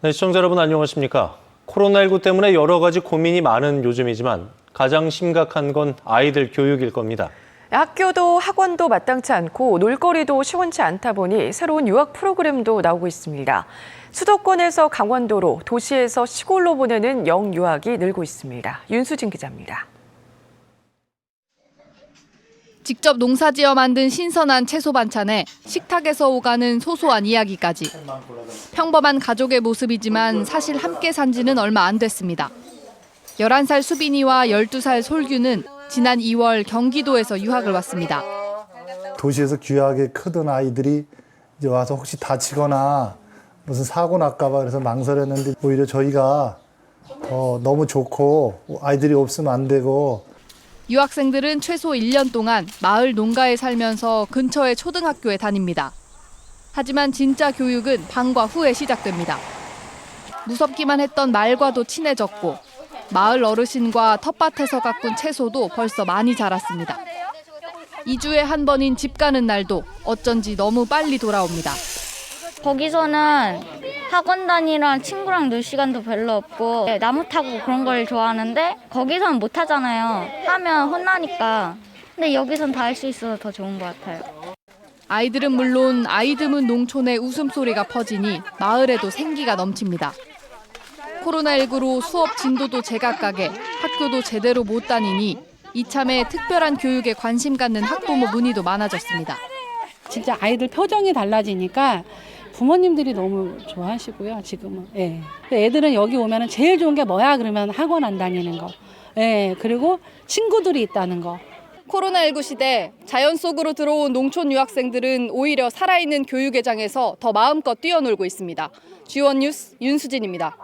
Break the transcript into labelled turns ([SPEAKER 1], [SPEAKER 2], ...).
[SPEAKER 1] 네, 시청자 여러분 안녕하십니까? 코로나19 때문에 여러 가지 고민이 많은 요즘이지만 가장 심각한 건 아이들 교육일 겁니다.
[SPEAKER 2] 학교도 학원도 마땅치 않고 놀거리도 시원치 않다 보니 새로운 유학 프로그램도 나오고 있습니다. 수도권에서 강원도로 도시에서 시골로 보내는 영유학이 늘고 있습니다. 윤수진 기자입니다.
[SPEAKER 3] 직접 농사지어 만든 신선한 채소 반찬에 식탁에서 오가는 소소한 이야기까지. 평범한 가족의 모습이지만 사실 함께 산 지는 얼마 안 됐습니다. 11살 수빈이와 12살 솔규는 지난 2월 경기도에서 유학을 왔습니다.
[SPEAKER 4] 도시에서 귀하게 크던 아이들이 이제 와서 혹시 다치거나 무슨 사고 날까봐 그래서 망설였는데 오히려 저희가 어, 너무 좋고 아이들이 없으면 안 되고
[SPEAKER 3] 유학생들은 최소 1년 동안 마을 농가에 살면서 근처의 초등학교에 다닙니다. 하지만 진짜 교육은 방과 후에 시작됩니다. 무섭기만 했던 말과도 친해졌고 마을 어르신과 텃밭에서 가꾼 채소도 벌써 많이 자랐습니다. 2주에 한 번인 집 가는 날도 어쩐지 너무 빨리 돌아옵니다.
[SPEAKER 5] 거기서는 학원 다니랑 친구랑 놀 시간도 별로 없고 네, 나무 타고 그런 걸 좋아하는데 거기서는 못 하잖아요. 하면 혼나니까. 근데 여기선 다 할 수 있어서 더 좋은 것 같아요.
[SPEAKER 3] 아이들은 물론 아이 드문 농촌의 웃음소리가 퍼지니 마을에도 생기가 넘칩니다. 코로나19로 수업 진도도 제각각에 학교도 제대로 못 다니니 이참에 특별한 교육에 관심 갖는 학부모 문의도 많아졌습니다.
[SPEAKER 6] 진짜 아이들 표정이 달라지니까 부모님들이 너무 좋아하시고요, 지금은. 예. 애들은 여기 오면 제일 좋은 게 뭐야? 그러면 학원 안 다니는 거. 예. 그리고 친구들이 있다는 거.
[SPEAKER 3] 코로나19 시대 자연 속으로 들어온 농촌 유학생들은 오히려 살아있는 교육의 장에서 더 마음껏 뛰어놀고 있습니다. G1 뉴스 윤수진입니다.